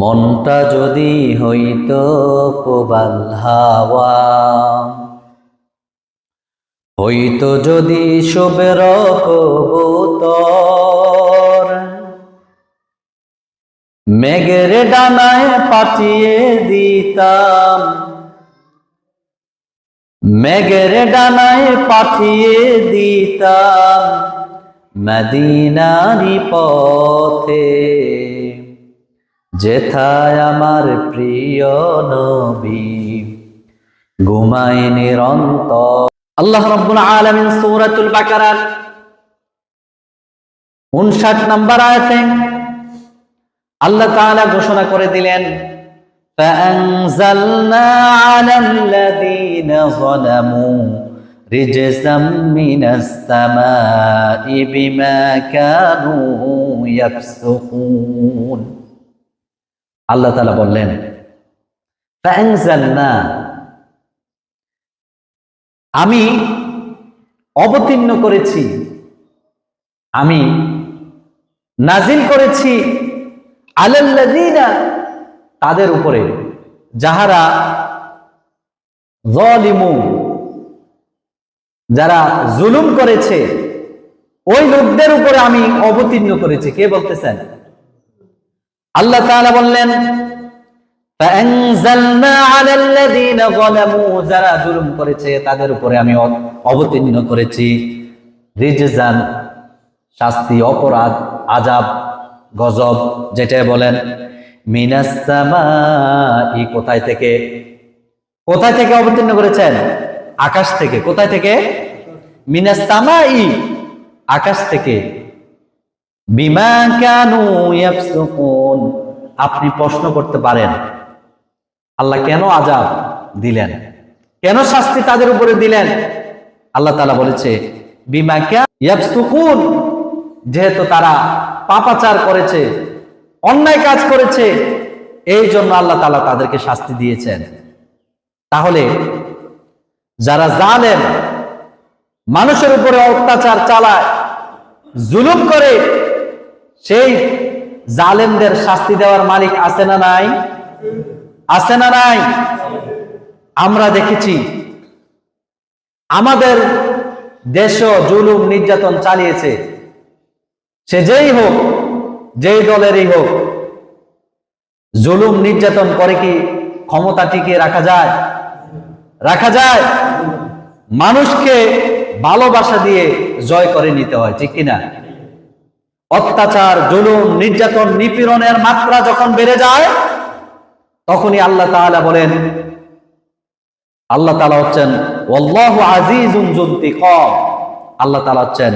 মনটা যদি হইত প্রবাল হাওয়া, হইত যদি শুভের কবুতর, মেঘের ডানায় পাঠিয়ে দিতাম, মেঘের ডানায় পাঠিয়ে দিতাম মদিনারি পথে। যেথায় আমার প্রিয় নবী ঘুমায় নিরন্তর আল্লাহ রব্বুল আলামিন সূরাতুল বাকারার 59 নম্বর আয়াতে আল্লাহ তাআলা ঘোষণা করে দিলেন فأنزلنا على الذين ظلموا رجزا من السماء بما كانوا يفسقون আল্লাহ তালা বললেন আমি অবতীর্ণ করেছি, আমি নাজিল করেছি আলাল্লাদিনা তাদের উপরে, যাহারা জলিমু যারা জুলুম করেছে, ওই লোকদের উপরে আমি অবতীর্ণ করেছি। কে বলতেছেন? আল্লাহ তাআলা বললেন যারা জুলুম করেছে, তাদের উপরে আমি অবতীর্ণ করেছি। রিজজান, শাস্তি, অপরাধ আজাব গজব যেটা বলেন মিনাসামাই কোথায় থেকে? কোথায় থেকে অবতীর্ণ করেছেন? আকাশ থেকে। কোথায় থেকে? মিনাস মিনাসামাই আকাশ থেকে। বিমা কানু আপনি প্রশ্ন করতে পারেন, আল্লাহ কেন আজাব দিলেন? কেন শাস্তি তাদের উপরে দিলেন? আল্লাহ তাআলা বলেছে, বিমা কা ইয়াফসুকুন, যেহেতু তারা পাপাচার করেছে, অন্যায় কাজ করেছে, এই জন্য আল্লাহ তাআলা তাদেরকে শাস্তি দিয়েছেন। তাহলে, যারা জালেন মানুষের উপরে অত্যাচার চালায়, জুলুম করে সেই জালেমদের শাস্তি দেওয়ার মালিক আছে না নাই? আছে না নাই? আমরা দেখেছি। আমাদের দেশও জুলুম নির্যাতন চালিয়েছে। সে যেই হোক, যেই দলেরই হোক, জুলুম নির্যাতন করে কি ক্ষমতা টিকিয়ে রাখা যায়? রাখা যায়। মানুষকে ভালোবাসা দিয়ে জয় করে নিতে হয়, ঠিক কিনা? অত্যাচার, জুলুম, নির্যাতন, নিপীড়নের মাত্রা যখন বেড়ে যায়, তখনই আল্লাহ তাআলা বলেন, আল্লাহ তাআলা হচ্ছেন আল্লাহ তাআলা হচ্ছেন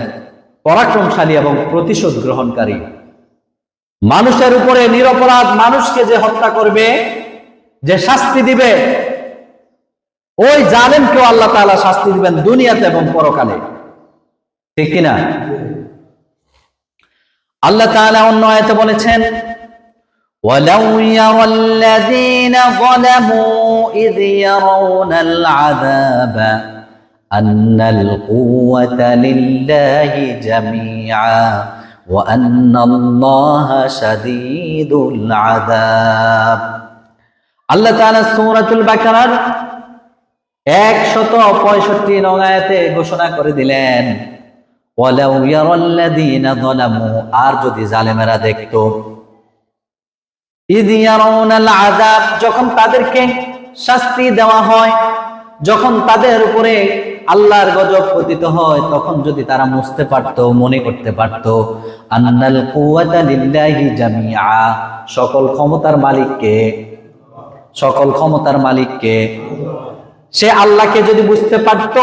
পরাক্রমশালী এবং প্রতিশোধ গ্রহণকারী। মানুষের উপরে নিরপরাধ মানুষকে যে হত্যা করবে, যে শাস্তি দিবে, ওই জালেমকেও আল্লাহ তাআলা শাস্তি দিবেন দুনিয়াতে এবং পরকালে। ঠিক কিনা? আল্লাহ তাআলা অন্য আয়াতে বলেছেন ولو يرى الذين ظلموا إذ يرون العذاب أن القوة لله جميعا وأن الله شديد العذاب আল্লাহ তাআলা সূরাতুল বাকারার একশত পঁয়ষট্টি নং আয়াতে ঘোষণা করে দিলেন ওয়ালাউ ইয়ারাল্লাযীনা যালামু আর যদি জালেমেরা দেখতো যখন তাদেরকে শাস্তি দেওয়া হয়, যখন তাদের উপরে আল্লাহর গজব পতিত হয়, তখন যদি তারা বুঝতে পারত, মনে করতে পারত সকল ক্ষমতার মালিককে, সকল ক্ষমতার মালিককে, সে আল্লাহকে যদি বুঝতে পারত,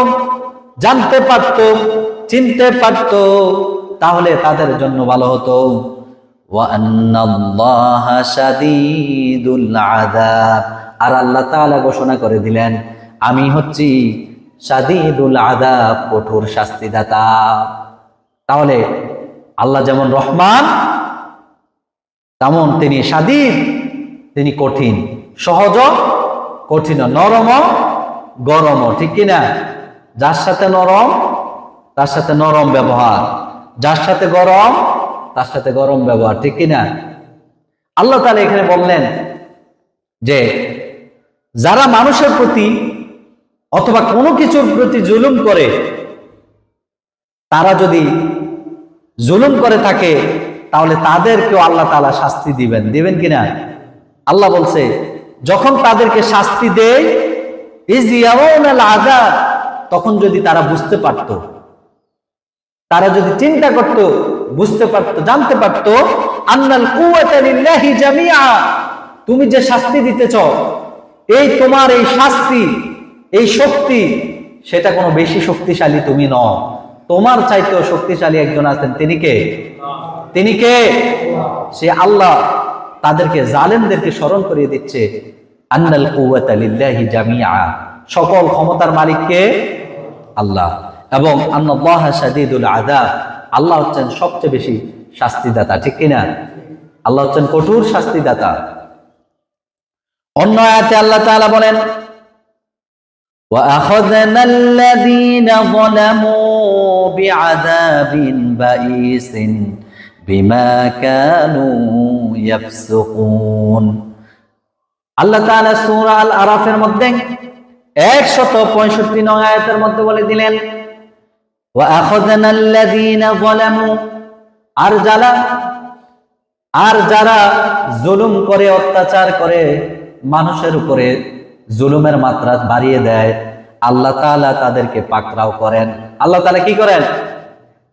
জানতে পারত চিনতে পারত, তাহলে তাদের জন্য ভালো হতো। আর আল্লাহ ঘোষণা করে দিলেন, আমি হচ্ছি সাদিদুল আদাব কঠোর শাস্তিদাতা। তাহলে আল্লাহ যেমন রহমান, তেমন তিনি স্বাধীন তিনি কঠিন, সহজ, কঠিন নরম গরম ঠিক কিনা? যার সাথে নরম তার সাথে নরম ব্যবহার। যার সাথে গরম, তার সাথে গরম ব্যবহার, ঠিক কিনা? আল্লাহ তাআলা এখানে বললেন যে, যারা মানুষের প্রতি অথবা কোনো কিছুর প্রতি জুলুম করে, তারা যদি জুলুম করে থাকে, তাহলে তাদেরকেও আল্লাহ তাআলা শাস্তি দিবেন। দিবেন কিনা? আল্লাহ বলছে, যখন তাদেরকে শাস্তি দেয় তখন যদি তারা বুঝতে পারত তারা যদি চিন্তা করত, বুঝতে পারত, জানতে পারত, আন্নাল জামিআ তুমি যে শাস্তি দিতে দিতেছ, এই তোমার এই শাস্তি, এই শক্তি, সেটা কোনো বেশি শক্তিশালী তুমি ন তোমার চাইতেও শক্তিশালী একজন আছেন, তিনি কে? তিনি কে? সে আল্লাহ তাদেরকে, জালেমদেরকে স্মরণ করিয়ে দিচ্ছে, আন্নাল কুওয়াতা লিল্লাহি জামিআ সকল ক্ষমতার মালিককে আল্লাহ। এবং আন্নাল্লাহ শাদীদুল আযাব আল্লাহ হচ্ছেন সবচেয়ে বেশি শাস্তিদাতা ঠিক কিনা আল্লাহ হচ্ছেন কঠোর শাস্তিদাতা অন্য আয়াতে আল্লাহ তাআলা বলেন وأخذنا الذين ظلموا بعذاب بئيس بما كانوا يفسقون আল্লাহ তাআলা সূরা আল আরাফের মধ্যে 165 নং আয়াতের মধ্যে বলে দিলেন وأخذنا الذين ظلموا আর যারা আর যারা জুলুম করে, অত্যাচার করে, মানুষের উপরে জুলুমের মাত্রা বাড়িয়ে দেয়, আল্লাহ তাআলা তাদেরকে পাকড়াও করেন। আল্লাহ তাআলা কি করেন?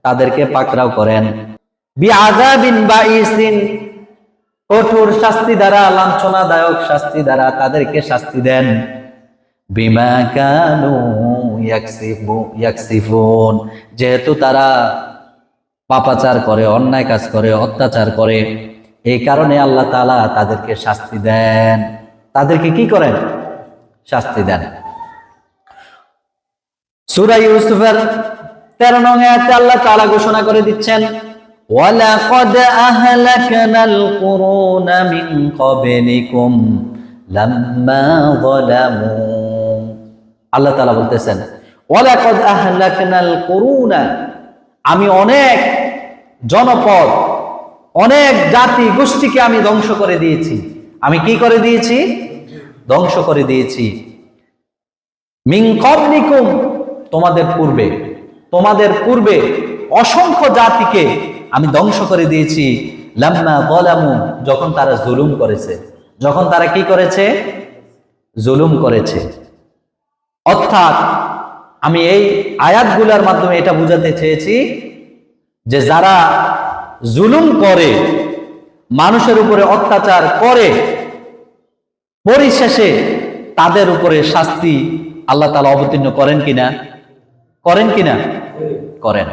তাদেরকে পাকড়াও করেন। কঠোর শাস্তি দ্বারা, লাঞ্ছনাদায়ক শাস্তি দ্বারা তাদেরকে শাস্তি দেন। বিমা কানু যেহেতু তারা পাপাচার করে, অন্যায় কাজ করে, অত্যাচার করে, এই কারণে আল্লাহ তাআলা তাদেরকে শাস্তি দেন। তাদেরকে কি করেন? শাস্তি দেন। সূরা ইউসুফের 13 নং আয়াতে আল্লাহ তাআলা ঘোষণা করে দিচ্ছেন যালামু। আল্লাহ বলতেছেন আমি অনেক জনপদ, অনেক জাতি গোষ্ঠীকে আমি ধ্বংস করে দিয়েছি। আমি কি করে দিয়েছি? ধ্বংস করে দিয়েছি। ক্বাবলিকুম, তোমাদের পূর্বে তোমাদের পূর্বে অসংখ্য জাতিকে আমি ধ্বংস করে দিয়েছি। লাম্মা গলামু যখন তারা জুলুম করেছে। যখন তারা কি করেছে? জুলুম করেছে। অর্থাৎ আমি এই আয়াতগুলার মাধ্যমে এটা বুঝাতে চেয়েছি যে যারা জুলুম করে, মানুষের উপরে অত্যাচার করে, পরিশেষে তাদের উপরে শাস্তি আল্লাহ তালা অবতীর্ণ করেন কিনা? করেন কিনা? করেন।